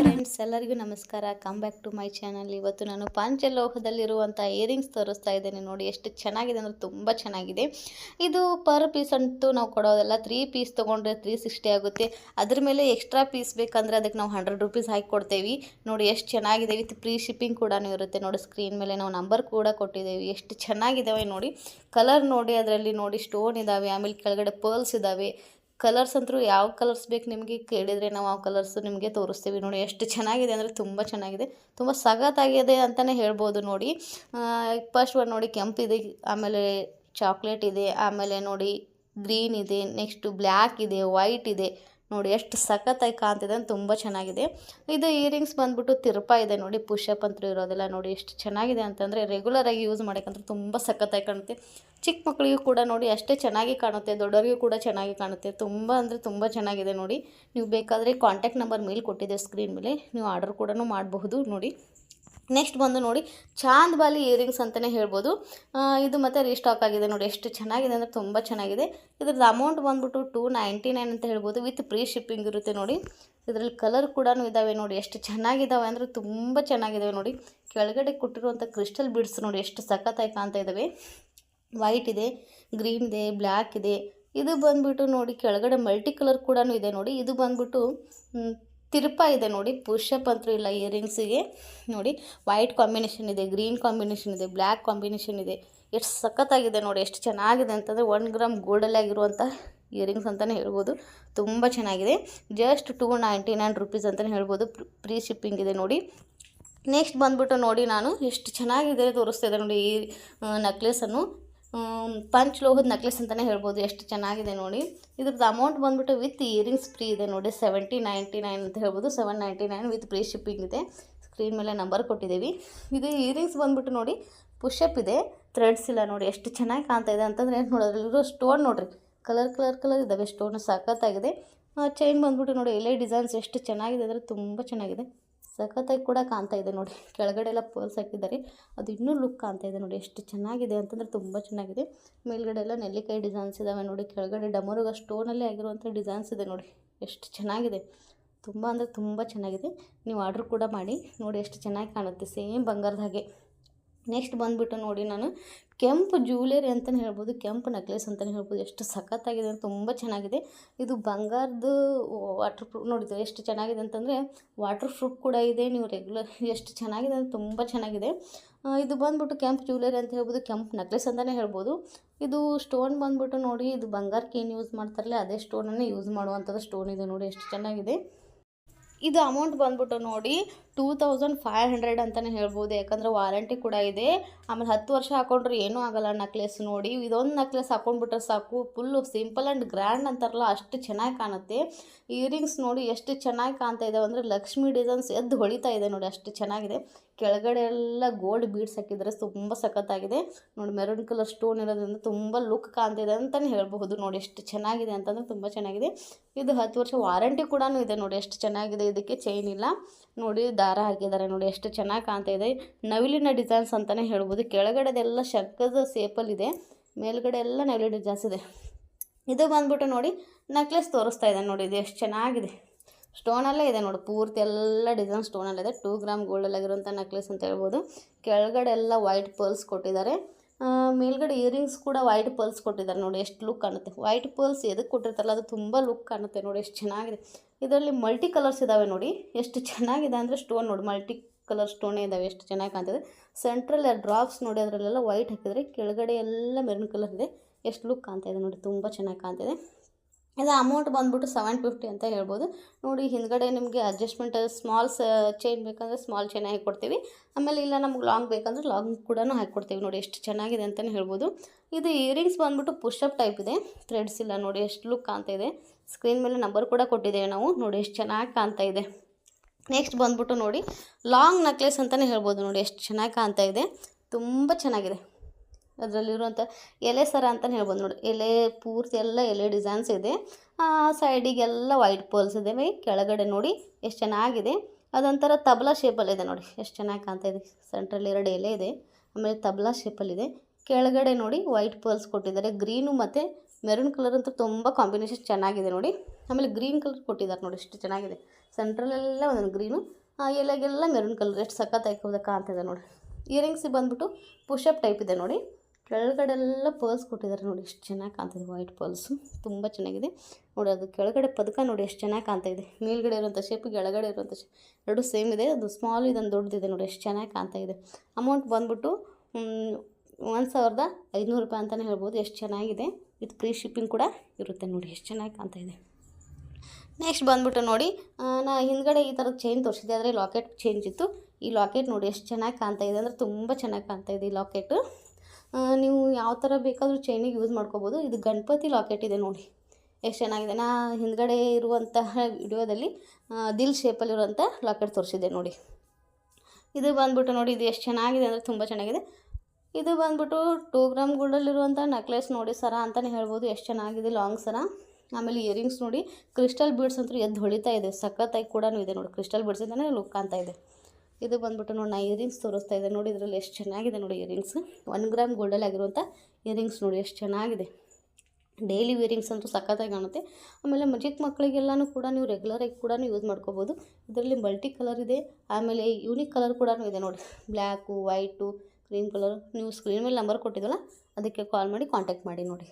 Friends, ಎಲ್ಲರಿಗೂ ನಮಸ್ಕಾರ. Come back to my channel ಇವತ್ತು ನಾನು ಪಾಂಚಲೋಹದಲ್ಲಿರುವಂಥ ಇಯರಿಂಗ್ಸ್ ತೋರಿಸ್ತಾ ಇದ್ದೇನೆ. ನೋಡಿ, ಎಷ್ಟು ಚೆನ್ನಾಗಿದೆ ಅಂದರೆ ತುಂಬ ಚೆನ್ನಾಗಿದೆ. ಇದು ಪರ್ ಪೀಸ್ ಅಂತೂ ನಾವು ಕೊಡೋದಲ್ಲ. ತ್ರೀ ಪೀಸ್ ತೊಗೊಂಡ್ರೆ ತ್ರೀ ಸಿಕ್ಸ್ಟಿ ಆಗುತ್ತೆ. ಅದ್ರ ಮೇಲೆ ಎಕ್ಸ್ಟ್ರಾ ಪೀಸ್ ಬೇಕಂದರೆ ಅದಕ್ಕೆ ನಾವು ಹಂಡ್ರೆಡ್ ರುಪೀಸ್ ಹಾಕಿ ಕೊಡ್ತೇವೆ. ನೋಡಿ, ಎಷ್ಟು ಚೆನ್ನಾಗಿದೆ. ವಿತ್ ಪ್ರೀ ಶಿಪ್ಪಿಂಗ್ ಕೂಡ ಇರುತ್ತೆ. ನೋಡಿ ಸ್ಕ್ರೀನ್ ಮೇಲೆ ನಾವು ನಂಬರ್ ಕೂಡ ಕೊಟ್ಟಿದ್ದೇವೆ. ಎಷ್ಟು ಚೆನ್ನಾಗಿದ್ದಾವೆ ನೋಡಿ. ಕಲರ್ ನೋಡಿ, ಅದರಲ್ಲಿ ನೋಡಿ ಸ್ಟೋನ್ ಇದ್ದಾವೆ ಆಮೇಲೆ ಕೆಳಗಡೆ ಪರ್ಲ್ಸ್ ಇದ್ದಾವೆ ಕಲರ್ಸ್ ಅಂತೂ ಯಾವ ಕಲರ್ಸ್ ಬೇಕು ನಿಮಗೆ ಕೇಳಿದರೆ ನಾವು ಆ ಕಲರ್ಸ್ ನಿಮಗೆ ತೋರಿಸ್ತೀವಿ. ನೋಡಿ ಎಷ್ಟು ಚೆನ್ನಾಗಿದೆ ಅಂದರೆ ತುಂಬ ಚೆನ್ನಾಗಿದೆ. ತುಂಬ ಸಗತ್ತಾಗಿದೆ ಅಂತಲೇ ಹೇಳ್ಬೋದು ನೋಡಿ. ಫಸ್ಟ್ ಒಂದು ನೋಡಿ ಕೆಂಪಿದೆ ಆಮೇಲೆ ಚಾಕ್ಲೇಟ್ ಇದೆ, ಆಮೇಲೆ ನೋಡಿ ಗ್ರೀನ್ ಇದೆ ನೆಕ್ಸ್ಟು ಬ್ಲ್ಯಾಕ್ ಇದೆ ವೈಟ್ ಇದೆ. ನೋಡಿ ಎಷ್ಟು ಸಖತ್ತಾಗಿ ಕಾಣ್ತಿದೆ ಅಂತ ತುಂಬ ಚೆನ್ನಾಗಿದೆ. ಇದು ಇಯರಿಂಗ್ಸ್ ಬಂದ್ಬಿಟ್ಟು ತಿರುಪ ಇದೆ ನೋಡಿ ಪುಷಪ್ ಅಂತೂ ಇರೋದಿಲ್ಲ ನೋಡಿ ಎಷ್ಟು ಚೆನ್ನಾಗಿದೆ ಅಂತಂದರೆ ರೆಗ್ಯುಲರಾಗಿ ಯೂಸ್ ಮಾಡೋಕ್ಕಂದ್ರೆ ತುಂಬ ಸಖತ್ತಾಗಿ ಕಾಣುತ್ತೆ. ಚಿಕ್ಕ ಮಕ್ಕಳಿಗೂ ಕೂಡ ನೋಡಿ ಅಷ್ಟೇ ಚೆನ್ನಾಗಿ ಕಾಣುತ್ತೆ, ದೊಡ್ಡವರಿಗೂ ಕೂಡ ಚೆನ್ನಾಗಿ ಕಾಣುತ್ತೆ. ತುಂಬ ಅಂದರೆ ತುಂಬ ಚೆನ್ನಾಗಿದೆ ನೋಡಿ. ನೀವು ಬೇಕಾದರೆ ಕಾಂಟ್ಯಾಕ್ಟ್ ನಂಬರ್ ಮೇಲೆ ಕೊಟ್ಟಿದ್ದೆ ಸ್ಕ್ರೀನ್ ಮೇಲೆ, ನೀವು ಆರ್ಡರ್ ಕೂಡ ಮಾಡಬಹುದು ನೋಡಿ. ನೆಕ್ಸ್ಟ್ ಬಂದು ನೋಡಿ ಚಾಂದ್ ಬಾಲಿ ಇಯರಿಂಗ್ಸ್ ಅಂತಲೇ ಹೇಳ್ಬೋದು. ಇದು ಮತ್ತೆ ರೀಸ್ಟಾಕ್ ಆಗಿದೆ ನೋಡಿ, ಎಷ್ಟು ಚೆನ್ನಾಗಿದೆ ಅಂದರೆ ತುಂಬ ಚೆನ್ನಾಗಿದೆ. ಇದ್ರದ್ದು ಅಮೌಂಟ್ ಬಂದ್ಬಿಟ್ಟು ಟೂ ನೈಂಟಿ ನೈನ್ ಅಂತ ಹೇಳ್ಬೋದು. ವಿತ್ ಪ್ರೀ ಶಿಪ್ಪಿಂಗ್ ಇರುತ್ತೆ ನೋಡಿ. ಇದರಲ್ಲಿ ಕಲರ್ ಕೂಡ ಇದ್ದಾವೆ ನೋಡಿ, ಎಷ್ಟು ಚೆನ್ನಾಗಿದ್ದಾವೆ ಅಂದರೆ ತುಂಬ ಚೆನ್ನಾಗಿದ್ದಾವೆ ನೋಡಿ. ಕೆಳಗಡೆ ಕೊಟ್ಟಿರುವಂಥ ಕ್ರಿಸ್ಟಲ್ ಬಿಡ್ಸ್ ನೋಡಿ, ಎಷ್ಟು ಸಖತ್ತಾಗಿ ಕಾಣ್ತಾ ಇದ್ದಾವೆ ವೈಟ್ ಇದೆ ಗ್ರೀನ್ ಇದೆ ಬ್ಲ್ಯಾಕ್ ಇದೆ. ಇದು ಬಂದ್ಬಿಟ್ಟು ನೋಡಿ, ಕೆಳಗಡೆ ಮಲ್ಟಿ ಕಲರ್ ಕೂಡ ಇದೆ ನೋಡಿ. ಇದು ಬಂದ್ಬಿಟ್ಟು ತಿರುಪ ಇದೆ ನೋಡಿ ಪುಷಪ್ ಅಂತೂ ಇಲ್ಲ, ಇಯರಿಂಗ್ಸಿಗೆ ನೋಡಿ. ವೈಟ್ ಕಾಂಬಿನೇಷನ್ ಇದೆ ಗ್ರೀನ್ ಕಾಂಬಿನೇಷನ್ ಇದೆ ಬ್ಲ್ಯಾಕ್ ಕಾಂಬಿನೇಷನ್ ಇದೆ. ಎಷ್ಟು ಸಖತ್ತಾಗಿದೆ ನೋಡಿ, ಎಷ್ಟು ಚೆನ್ನಾಗಿದೆ ಅಂತಂದರೆ ಒನ್ ಗ್ರಾಮ್ ಗೋಲ್ಡಲ್ಲಿ ಆಗಿರುವಂಥ ಇಯರಿಂಗ್ಸ್ ಅಂತಲೇ ಹೇಳ್ಬೋದು. ತುಂಬ ಚೆನ್ನಾಗಿದೆ. Just two ninety nine rupees ಅಂತಲೇ ಹೇಳ್ಬೋದು. ಪ್ರೀ ಶಿಪ್ಪಿಂಗ್ ಇದೆ ನೋಡಿ. ನೆಕ್ಸ್ಟ್ ಬಂದ್ಬಿಟ್ಟು ನೋಡಿ ನಾನು ಎಷ್ಟು ಚೆನ್ನಾಗಿದೆ ತೋರಿಸ್ತಿದೆ ನೋಡಿ ಈ ನಕ್ಲೆಸನ್ನು ಪಂಚ್ ಲೋಹದ ನಕ್ಲೆಸ್ ಅಂತಲೇ ಹೇಳ್ಬೋದು. ಎಷ್ಟು ಚೆನ್ನಾಗಿದೆ ನೋಡಿ. ಇದ್ರದ್ದು ಅಮೌಂಟ್ ಬಂದ್ಬಿಟ್ಟು ವಿತ್ ಇಯರಿಂಗ್ಸ್ ಫ್ರೀ ಇದೆ ನೋಡಿ. ಸೆವೆಂಟಿ ನೈಂಟಿ ನೈನ್ ಅಂತ ಹೇಳ್ಬೋದು. Seven ninety nine with free shipping ಇದೆ. ಸ್ಕ್ರೀನ್ ಮೇಲೆ ನಂಬರ್ ಕೊಟ್ಟಿದ್ದೀವಿ. ಇದು ಇಯರಿಂಗ್ಸ್ ಬಂದ್ಬಿಟ್ಟು ನೋಡಿ ಪುಷಪ್ ಇದೆ. ಥ್ರೆಡ್ಸ್ ಇಲ್ಲ ನೋಡಿ. ಎಷ್ಟು ಚೆನ್ನಾಗಿ ಕಾಣ್ತಾ ಇದೆ ಅಂತಂದರೆ ನೋಡೋದ್ರಲ್ಲಿರೋ ಸ್ಟೋನ್ ನೋಡಿರಿ. ಕಲರ್ ಕಲರ್ ಕಲರ್ ಇದ್ದಾವೆ. ಸ್ಟೋನ್ ಸಖತ್ತಾಗಿದೆ ಚೈನ್ ಬಂದ್ಬಿಟ್ಟು ನೋಡಿ, ಎಲೆ ಡಿಸೈನ್ಸ್ ಎಷ್ಟು ಚೆನ್ನಾಗಿದೆ ಅಂದರೆ ತುಂಬ ಚೆನ್ನಾಗಿದೆ. ಸಖತ್ತಾಗಿ ಕೂಡ ಕಾಣ್ತಾ ಇದೆ ನೋಡಿ. ಕೆಳಗಡೆ ಎಲ್ಲ ಪೋಲ್ಸ್ ಹಾಕಿದ್ದಾರೆ. ಅದು ಇನ್ನೂ ಲುಕ್ ಕಾಣ್ತಾ ಇದೆ ನೋಡಿ ಎಷ್ಟು ಚೆನ್ನಾಗಿದೆ ಅಂತಂದರೆ ತುಂಬ ಚೆನ್ನಾಗಿದೆ. ಮೇಲ್ಗಡೆ ಎಲ್ಲ ನೆಲ್ಲಿಕಾಯಿ ಡಿಸೈನ್ಸ್ ಇದ್ದಾವೆ ನೋಡಿ. ಕೆಳಗಡೆ ಡಮರುಗ ಸ್ಟೋನಲ್ಲೇ ಆಗಿರುವಂಥ ಡಿಸೈನ್ಸ್ ಇದೆ ನೋಡಿ. ಎಷ್ಟು ಚೆನ್ನಾಗಿದೆ. ತುಂಬ ಅಂದರೆ ತುಂಬ ಚೆನ್ನಾಗಿದೆ. ನೀವು ಆರ್ಡ್ರ್ ಕೂಡ ಮಾಡಿ ನೋಡಿ ಎಷ್ಟು ಚೆನ್ನಾಗಿ ಕಾಣುತ್ತೆ. ಸೇಮ್ ಬಂಗಾರದ ಹಾಗೆ. ನೆಕ್ಸ್ಟ್ ಬಂದುಬಿಟ್ಟು ನೋಡಿ ನಾನು ಕೆಂಪು ಜ್ಯುವೆಲರಿ ಅಂತಲೇ ಹೇಳ್ಬೋದು, ಕೆಂಪು ನೆಕ್ಲೆಸ್ ಅಂತಲೇ ಹೇಳ್ಬೋದು. ಎಷ್ಟು ಸಖತ್ತಾಗಿದೆ ಅಂತ ತುಂಬ ಚೆನ್ನಾಗಿದೆ. ಇದು ಬಂಗಾರದ್ದು ವಾಟರ್ ಪ್ರೂಫ್ ನೋಡಿದ್ರೆ ಎಷ್ಟು ಚೆನ್ನಾಗಿದೆ ಅಂತಂದರೆ ವಾಟರ್ ಪ್ರೂಫ್ ಕೂಡ ಇದೆ, ನೀವು ರೆಗ್ಯುಲರ್ ಎಷ್ಟು ಚೆನ್ನಾಗಿದೆ ಅಂದರೆ ತುಂಬ ಚೆನ್ನಾಗಿದೆ. ಇದು ಬಂದುಬಿಟ್ಟು ಕೆಂಪು ಜ್ಯುವೆಲರಿ ಅಂತ ಹೇಳ್ಬೋದು, ಕೆಂಪು ನೆಕ್ಲೆಸ್ ಅಂತಲೇ ಹೇಳ್ಬೋದು. ಇದು ಸ್ಟೋನ್ ಬಂದ್ಬಿಟ್ಟು ನೋಡಿ, ಇದು ಬಂಗಾರಕ್ಕೆ ಏನು ಯೂಸ್ ಮಾಡ್ತಾರಲ್ಲ, ಅದೇ ಸ್ಟೋನನ್ನು ಯೂಸ್ ಮಾಡುವಂಥದ್ದು ಸ್ಟೋನ್ ಇದೆ ನೋಡಿ, ಎಷ್ಟು ಚೆನ್ನಾಗಿದೆ. ಇದು ಅಮೌಂಟ್ ಬಂದ್ಬಿಟ್ಟು ನೋಡಿ ಟೂ ತೌಸಂಡ್ ಫೈವ್ ಹಂಡ್ರೆಡ್ ಅಂತಲೇ ಹೇಳ್ಬೋದು, ಯಾಕಂದರೆ ವಾರಂಟಿ ಕೂಡ ಇದೆ. ಆಮೇಲೆ ಹತ್ತು ವರ್ಷ ಹಾಕೊಂಡ್ರೆ ಏನೂ ಆಗಲ್ಲ ನಕ್ಲೆಸ್ ನೋಡಿ. ಇದೊಂದು ನಕ್ಲೆಸ್ ಹಾಕೊಂಡ್ಬಿಟ್ರೆ ಸಾಕು ಫುಲ್ಲು ಸಿಂಪಲ್ ಆ್ಯಂಡ್ ಗ್ರ್ಯಾಂಡ್ ಅಂತಾರಲ್ಲ, ಅಷ್ಟು ಚೆನ್ನಾಗಿ ಕಾಣುತ್ತೆ. ಇಯರಿಂಗ್ಸ್ ನೋಡಿ ಎಷ್ಟು ಚೆನ್ನಾಗಿ ಕಾಣ್ತಾ ಇದ್ದಾವೆ ಅಂದರೆ ಲಕ್ಷ್ಮಿ ಡಿಸೈನ್ಸ್ ಎದ್ದು ಹೊಳಿತಾ ಇದೆ ನೋಡಿ, ಅಷ್ಟು ಚೆನ್ನಾಗಿದೆ. ಕೆಳಗಡೆ ಎಲ್ಲ ಗೋಲ್ಡ್ ಬೀಡ್ಸ್ ಹಾಕಿದ್ರೆ ತುಂಬ ಸಖತ್ತಾಗಿದೆ. ನೋಡಿ ಮೆರೂನ್ ಕಲರ್ ಸ್ಟೋನ್ ಇರೋದ್ರಿಂದ ತುಂಬ ಲುಕ್ ಕಾಣ್ತಿದೆ ಅಂತಲೇ ಹೇಳಬಹುದು. ನೋಡಿ, ಎಷ್ಟು ಚೆನ್ನಾಗಿದೆ ಅಂತಂದರೆ ತುಂಬ ಚೆನ್ನಾಗಿದೆ. ಇದು ಹತ್ತು ವರ್ಷ ವಾರಂಟಿ ಕೂಡ ಇದೆ. ನೋಡಿ, ಎಷ್ಟು ಚೆನ್ನಾಗಿದೆ ಇದಕ್ಕೆ ಚೈನ್ ಇಲ್ಲ. ನೋಡಿ, ದಾರ ಹಾಕಿದ್ದಾರೆ. ನೋಡಿ, ಎಷ್ಟು ಚೆನ್ನಾಗಿ ಕಾಣ್ತಾ ಇದೆ. ನವಿಲಿನ ಡಿಸೈನ್ಸ್ ಅಂತಲೇ ಹೇಳ್ಬೋದು ಕೆಳಗಡೆದೆಲ್ಲ ಶಂಕದ ಇದೆ. ಮೇಲ್ಗಡೆ ಎಲ್ಲ ನವಿಲಿ ಡಿಸೈನ್ಸ್ ಇದೆ. ಇದು ಬಂದ್ಬಿಟ್ಟು ನೋಡಿ ನೆಕ್ಲೆಸ್ ತೋರಿಸ್ತಾ ಇದೆ. ನೋಡಿ, ಇದು ಎಷ್ಟು ಚೆನ್ನಾಗಿದೆ. ಸ್ಟೋನಲ್ಲೇ ಇದೆ ನೋಡಿ, ಪೂರ್ತಿ ಎಲ್ಲ ಡಿಸೈನ್ ಸ್ಟೋನಲ್ಲಿದೆ ಟೂ ಗ್ರಾಮ್ ಗೋಲ್ಡಲ್ಲಾಗಿರುವಂಥ ನೆಕ್ಲೆಸ್ ಅಂತ ಹೇಳ್ಬೋದು. ಕೆಳಗಡೆ ಎಲ್ಲ ವೈಟ್ ಪರ್ಲ್ಸ್ ಕೊಟ್ಟಿದ್ದಾರೆ. ಮೇಲ್ಗಡೆ ಇಯರಿಂಗ್ಸ್ ಕೂಡ ವೈಟ್ ಪರ್ಲ್ಸ್ ಕೊಟ್ಟಿದ್ದಾರೆ ನೋಡಿ, ಎಷ್ಟು ಲುಕ್ ಕಾಣುತ್ತೆ. ವೈಟ್ ಪರ್ಲ್ಸ್ ಎದಕ್ಕೆ ಕೊಟ್ಟಿರ್ತಾರಲ್ಲ, ಅದು ತುಂಬ ಲುಕ್ ಕಾಣುತ್ತೆ ನೋಡಿ, ಎಷ್ಟು ಚೆನ್ನಾಗಿದೆ. ಇದರಲ್ಲಿ ಮಲ್ಟಿ ಕಲರ್ಸ್ ಇದ್ದಾವೆ ನೋಡಿ, ಎಷ್ಟು ಚೆನ್ನಾಗಿದೆ ಅಂದರೆ ಸ್ಟೋನ್ ನೋಡಿ ಮಲ್ಟಿ ಕಲರ್ ಸ್ಟೋನೇ ಇದ್ದಾವೆ ಎಷ್ಟು ಚೆನ್ನಾಗಿ ಕಾಣ್ತಿದೆ. ಸೆಂಟ್ರಲ್ ಡ್ರಾಪ್ಸ್ ನೋಡಿ, ಅದರಲ್ಲೆಲ್ಲ ವೈಟ್ ಹಾಕಿದರೆ ಕೆಳಗಡೆ ಎಲ್ಲ ಮೆರೂನ್ ಕಲರ್ ಇದೆ. ಎಷ್ಟು ಲುಕ್ ಕಾಣ್ತಾ ಇದೆ ನೋಡಿ, ತುಂಬ ಚೆನ್ನಾಗಿ ಕಾಣ್ತಿದೆ. ಇದು ಅಮೌಂಟ್ ಬಂದ್ಬಿಟ್ಟು ಸೆವೆನ್ ಫಿಫ್ಟಿ ಅಂತ ಹೇಳ್ಬೋದು. ನೋಡಿ, ಹಿಂದ್ಗಡೆ ನಿಮಗೆ ಅಡ್ಜಸ್ಟ್ಮೆಂಟ್ ಸ್ಮಾಲ್ ಚೈನ್ ಬೇಕಂದರೆ ಸ್ಮಾಲ್ ಚೈನ್ ಹಾಕಿ ಕೊಡ್ತೀವಿ. ಆಮೇಲೆ ಇಲ್ಲ ನಮ್ಗೆ ಲಾಂಗ್ ಬೇಕಂದ್ರೆ ಲಾಂಗ್ ಕೂಡ ಹಾಕ್ಕೊಡ್ತೀವಿ ನೋಡಿ, ಎಷ್ಟು ಚೆನ್ನಾಗಿದೆ ಅಂತಲೇ ಹೇಳ್ಬೋದು. ಇದು ಇಯರಿಂಗ್ಸ್ ಬಂದ್ಬಿಟ್ಟು ಪುಷಪ್ ಟೈಪ್ ಇದೆ. ಥ್ರೆಡ್ಸ್ ಇಲ್ಲ ನೋಡಿ, ಎಷ್ಟು ಲುಕ್ ಕಾಣ್ತಾ ಇದೆ. ಸ್ಕ್ರೀನ್ ಮೇಲೆ ನಂಬರ್ ಕೂಡ ಕೊಟ್ಟಿದ್ದೇವೆ ನಾವು. ನೋಡಿ, ಎಷ್ಟು ಚೆನ್ನಾಗಿ ಕಾಣ್ತಾ ಇದೆ. ನೆಕ್ಸ್ಟ್ ಬಂದ್ಬಿಟ್ಟು ನೋಡಿ ಲಾಂಗ್ ನೆಕ್ಲೆಸ್ ಅಂತಲೇ ಹೇಳ್ಬೋದು. ನೋಡಿ, ಎಷ್ಟು ಚೆನ್ನಾಗಿ ಕಾಣ್ತಾ ಇದೆ. ತುಂಬ ಚೆನ್ನಾಗಿದೆ. ಅದರಲ್ಲಿರುವಂಥ ಎಲೆ ಸರ ಅಂತಲೇ ಹೇಳ್ಬೋದು ನೋಡಿ. ಎಲೆ ಪೂರ್ತಿ ಎಲ್ಲ ಎಲೆ ಡಿಸೈನ್ಸ್ ಇದೆ. ಆ ಸೈಡಿಗೆಲ್ಲ ವೈಟ್ ಪೋಲ್ಸ್ ಇದ್ದಾವೆ ಕೆಳಗಡೆ ನೋಡಿ ಎಷ್ಟು ಚೆನ್ನಾಗಿದೆ. ಅದೊಂಥರ ತಬಲಾ ಶೇಪಲ್ಲಿದೆ ನೋಡಿ. ಎಷ್ಟು ಚೆನ್ನಾಗಿ ಕಾಣ್ತಾ ಇದೆ. ಸೆಂಟ್ರಲ್ಲಿ ಎರಡು ಎಲೆ ಇದೆ. ಆಮೇಲೆ ತಬಲಾ ಶೇಪಲ್ಲಿದೆ ಕೆಳಗಡೆ ನೋಡಿ ವೈಟ್ ಪರ್ಲ್ಸ್ ಕೊಟ್ಟಿದ್ದಾರೆ. ಗ್ರೀನು ಮತ್ತು ಮೆರೂನ್ ಕಲರ್ ಅಂತೂ ತುಂಬ ಕಾಂಬಿನೇಷನ್ ಚೆನ್ನಾಗಿದೆ ನೋಡಿ. ಆಮೇಲೆ ಗ್ರೀನ್ ಕಲರ್ ಕೊಟ್ಟಿದ್ದಾರೆ ನೋಡಿ ಎಷ್ಟು ಚೆನ್ನಾಗಿದೆ. ಸೆಂಟ್ರಲ್ಲೆಲ್ಲ ಒಂದೊಂದು ಗ್ರೀನು. ಎಲೆಗೆಲ್ಲ maroon colour. ಎಷ್ಟು ಸಖತ್ತಾಗಿ ಕಾಣ್ತಾ ಕಾಣ್ತಿದೆ ನೋಡಿ. ಇಯರಿಂಗ್ಸ್ ಬಂದುಬಿಟ್ಟು ಪುಷಪ್ ಟೈಪ್ ಇದೆ ನೋಡಿ. ಕೆಳಗಡೆ ಎಲ್ಲ ಪರ್ಲ್ಸ್ ಕೊಟ್ಟಿದ್ದಾರೆ ನೋಡಿ, ಎಷ್ಟು ಚೆನ್ನಾಗಿ ಕಾಣ್ತಿದೆ ವೈಟ್ ಪರ್ಲ್ಸು ತುಂಬ ಚೆನ್ನಾಗಿದೆ. ನೋಡಿ, ಅದು ಕೆಳಗಡೆ ಪದಕ ನೋಡಿ, ಎಷ್ಟು ಚೆನ್ನಾಗಿ ಕಾಣ್ತಾ ಇದೆ ಮೇಲ್ಗಡೆ ಇರುವಂಥ ಶೇಪ್ ಕೆಳಗಡೆ ಇರುವಂಥ ಶೇಪ್ ಎರಡು ಸೇಮ್ ಇದೆ. ಅದು ಸ್ಮಾಲ್ ಇದೊಂದು ದೊಡ್ಡದಿದೆ ನೋಡಿ, ಎಷ್ಟು ಚೆನ್ನಾಗಿ ಕಾಣ್ತಾ ಇದೆ ಅಮೌಂಟ್ ಬಂದ್ಬಿಟ್ಟು ಒಂದು ಸಾವಿರದ ಐದುನೂರು ರೂಪಾಯಿ ಅಂತಲೇ ಹೇಳ್ಬೋದು. ಎಷ್ಟು ಚೆನ್ನಾಗಿದೆ. ಇದು ಫ್ರೀ ಶಿಪ್ಪಿಂಗ್ ಕೂಡ ಇರುತ್ತೆ ನೋಡಿ, ಎಷ್ಟು ಚೆನ್ನಾಗಿ ಕಾಣ್ತಾ ಇದೆ ನೆಕ್ಸ್ಟ್ ಬಂದ್ಬಿಟ್ಟು ನೋಡಿ ನಾ ಹಿಂದ್ಗಡೆ ಈ ಥರದ ಚೈನ್ ತೋರಿಸಿದೆ ಆದರೆ ಲಾಕೆಟ್ ಚೇಂಜ್ ಇತ್ತು. ಈ ಲಾಕೆಟ್ ನೋಡಿ, ಎಷ್ಟು ಚೆನ್ನಾಗಿ ಕಾಣ್ತಾ ಇದೆ ಅಂದರೆ ತುಂಬ ಚೆನ್ನಾಗಿ ಕಾಣ್ತಾ ಇದೆ ಈ ಲಾಕೆಟು ನೀವು ಯಾವ ಥರ ಬೇಕಾದರೂ ಚೈನಿಗೆ ಯೂಸ್ ಮಾಡ್ಕೋಬೋದು. ಇದು ಗಣಪತಿ ಲಾಕೆಟ್ ಇದೆ ನೋಡಿ. ಎಷ್ಟು ಚೆನ್ನಾಗಿದೆ. ನಾ ಹಿಂದ್ಗಡೆ ಇರುವಂತಹ ವಿಡಿಯೋದಲ್ಲಿ ದಿಲ್ ಶೇಪಲ್ಲಿರುವಂಥ ಲಾಕೆಟ್ ತೋರಿಸಿದ್ದೆ ನೋಡಿ. ಇದು ಬಂದ್ಬಿಟ್ಟು ನೋಡಿ, ಇದು ಎಷ್ಟು ಚೆನ್ನಾಗಿದೆ ಅಂದರೆ ತುಂಬ ಚೆನ್ನಾಗಿದೆ. ಇದು ಬಂದ್ಬಿಟ್ಟು ಟೂ ಗ್ರಾಮ್ ಗೋಲ್ಡಲ್ಲಿರುವಂಥ ನೆಕ್ಲೆಸ್ ನೋಡಿ ಸರ ಅಂತಲೇ ಹೇಳ್ಬೋದು. ಎಷ್ಟು ಚೆನ್ನಾಗಿದೆ ಲಾಂಗ್ ಸರ. ಆಮೇಲೆ ಇಯರಿಂಗ್ಸ್ ನೋಡಿ ಕ್ರಿಸ್ಟಲ್ ಬೀಡ್ಸ್ ಅಂತೂ ಎದ್ದು ಹೊಳಿತಾ ಇದೆ. ಸಖತ್ತಾಗಿ ಕೂಡ ಇದೆ ನೋಡಿ. ಕ್ರಿಸ್ಟಲ್ ಬೀಡ್ಸಿಂದನೇ ಲುಕ್ ಕಾಣ್ತಾ ಇದೆ. ಇದು ಬಂದ್ಬಿಟ್ಟು ನೋಡಿ ನಾ ಇಯರಿಂಗ್ಸ್ ತೋರಿಸ್ತಾ ಇದೆ ನೋಡಿ ಇದರಲ್ಲಿ ಎಷ್ಟು ಚೆನ್ನಾಗಿದೆ ನೋಡಿ ಇಯರಿಂಗ್ಸ್. ಒನ್ ಗ್ರಾಮ್ ಗೋಲ್ಡಲ್ಲಿ ಆಗಿರುವಂಥ ಇಯರಿಂಗ್ಸ್ ನೋಡಿ ಎಷ್ಟು ಚೆನ್ನಾಗಿದೆ. ಡೈಲಿ ವೇರಿಂಗ್ಸ್ ಅಂತೂ ಸಖತ್ತಾಗಿ ಕಾಣುತ್ತೆ. ಆಮೇಲೆ ಚಿಕ್ಕ ಮಕ್ಕಳಿಗೆಲ್ಲನೂ ಕೂಡ ನೀವು ರೆಗ್ಯುಲರಾಗಿ ಕೂಡ ಯೂಸ್ ಮಾಡ್ಕೋಬೋದು. ಇದರಲ್ಲಿ ಮಲ್ಟಿ ಕಲರ್ ಇದೆ. ಆಮೇಲೆ ಯೂನಿಕ್ ಕಲರ್ ಕೂಡ ಇದೆ ನೋಡಿ. ಬ್ಲ್ಯಾಕು ವೈಟು ಕ್ರೀಮ್ ಕಲರ್ ನೀವು ಸ್ಕ್ರೀನ್ ಮೇಲೆ ನಂಬರ್ ಕೊಟ್ಟಿದ್ದಲ್ಲ, ಅದಕ್ಕೆ ಕಾಲ್ ಮಾಡಿ ಕಾಂಟ್ಯಾಕ್ಟ್ ಮಾಡಿ ನೋಡಿ.